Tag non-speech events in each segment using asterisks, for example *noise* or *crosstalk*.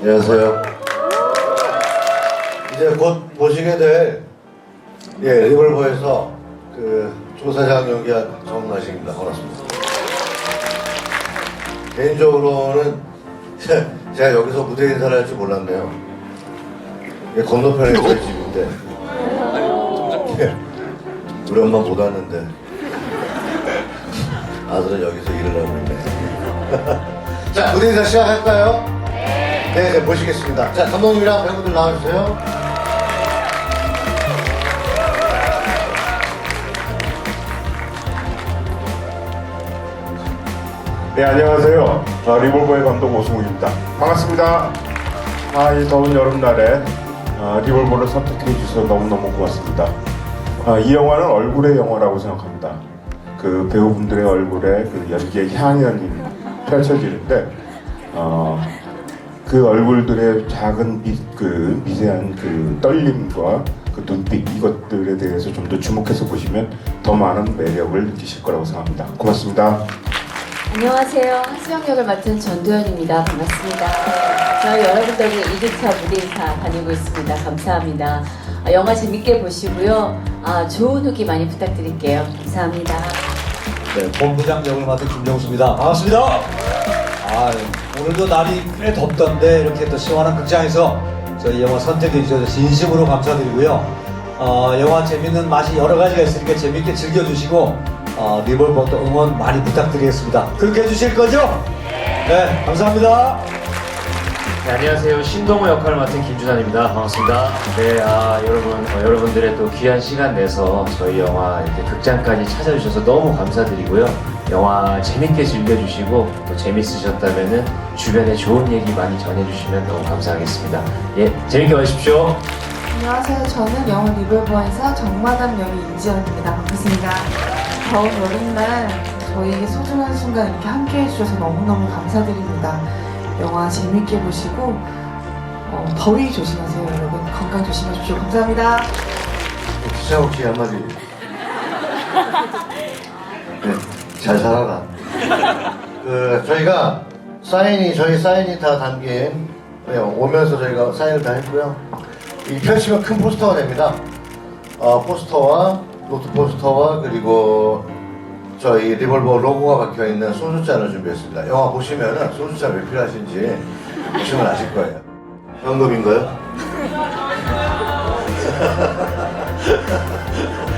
안녕하세요. 이제 곧 보시게 될 예, 리볼버에서 그 조사장 연기한 정나식입니다. 반갑습니다. 개인적으로는 *laughs* 제가 여기서 무대 인사를 할 줄 몰랐네요. 이게 건너편에 저희 집인데 예, *laughs* 우리 엄마 못 왔는데 *laughs* 아들은 여기서 일을 하고 있네. 자, 무대 인사 시작할까요? 네. 네, 보시겠습니다. 자, 감독님이랑 배우들 나와주세요. 네 안녕하세요. 어, 리볼버의 감독 오승욱입니다. 반갑습니다. 아, 이 더운 여름날에 어, 리볼버를 선택해 주셔서 너무너무 고맙습니다. 아, 이 영화는 얼굴의 영화라고 생각합니다. 그 배우분들의 얼굴에 그 연기의 향연이 펼쳐지는데 어, 그 얼굴들의 작은 미, 그 미세한 그 떨림과 그 눈빛 이것들에 대해서 좀 더 주목해서 보시면 더 많은 매력을 느끼실 거라고 생각합니다. 고맙습니다. 안녕하세요. 하수영 역을 맡은 전도연입니다. 반갑습니다. 저희 여러분들에게 2주차 무대 인사 다니고 있습니다. 감사합니다. 아, 영화 재밌게 보시고요. 아, 좋은 후기 많이 부탁드릴게요. 감사합니다. 네, 본부장 역을 맡은 김정수입니다. 반갑습니다. 아, 오늘도 날이 꽤 덥던데 이렇게 또 시원한 극장에서 저희 영화 선택해 주셔서 진심으로 감사드리고요. 어, 영화 재밌는 맛이 여러 가지가 있으니까 재밌게 즐겨주시고 어, 리볼버 또 응원 많이 부탁드리겠습니다. 그렇게 해주실 거죠? 네, 감사합니다. 네, 안녕하세요. 신동호 역할을 맡은 김준환입니다. 반갑습니다. 네, 아, 여러분, 어, 여러분들의 또 귀한 시간 내서 저희 영화 이렇게 극장까지 찾아주셔서 너무 감사드리고요. 영화 재밌게 즐겨주시고 또 재밌으셨다면은 주변에 좋은 얘기 많이 전해주시면 너무 감사하겠습니다. 예, 재밌게 봐주십시오. 안녕하세요. 저는 영화 리볼버에서 정만한 명의 이지연입니다. 반갑습니다. 더운 여름날 저희에게 소중한 순간 이렇게 함께 해주셔서 너무너무 감사드립니다. 영화 재밌게 보시고 어, 더위 조심하세요, 여러분. 건강 조심하십시오. 감사합니다. 기차옥 씨 한마디. *laughs* 네, 잘 살아라. 그, 저희가 사인이, 저희 사인이 다 담긴, 네, 오면서 저희가 사인을 다 했고요. 이 펼치면 큰 포스터가 됩니다. 어, 포스터와, 노트 포스터와, 그리고 저희 리볼버 로고가 박혀 있는 소주잔을 준비했습니다. 영화 보시면은 소주잔 왜 필요하신지 보시면 아실 거예요. 현금인가요?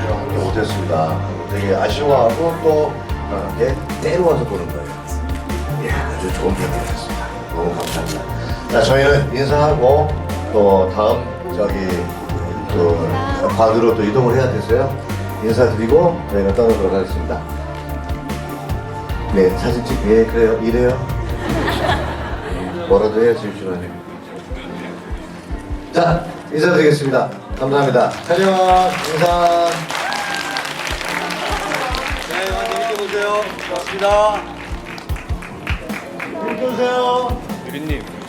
함께 *laughs* 못했습니다. 되게 아쉬워하고 또 어, 내, 때로 와서 보는 거예요. 예, 아주 좋은 편이었습니다. 너무 감사합니다. 자, 저희는 인사하고 또 다음 저기 또 관으로 또 이동을 해야 돼서요. 인사드리고 저희는 떠나도록 하겠습니다. 네, 사진 찍, 예, 그래요. 이래요. 뭐라도 해야지, 주시만요. 자, 인사드리겠습니다. 감사합니다. 촬영, 인사. 보세요. 고맙습니다. 재밌게 보세요. 유리님.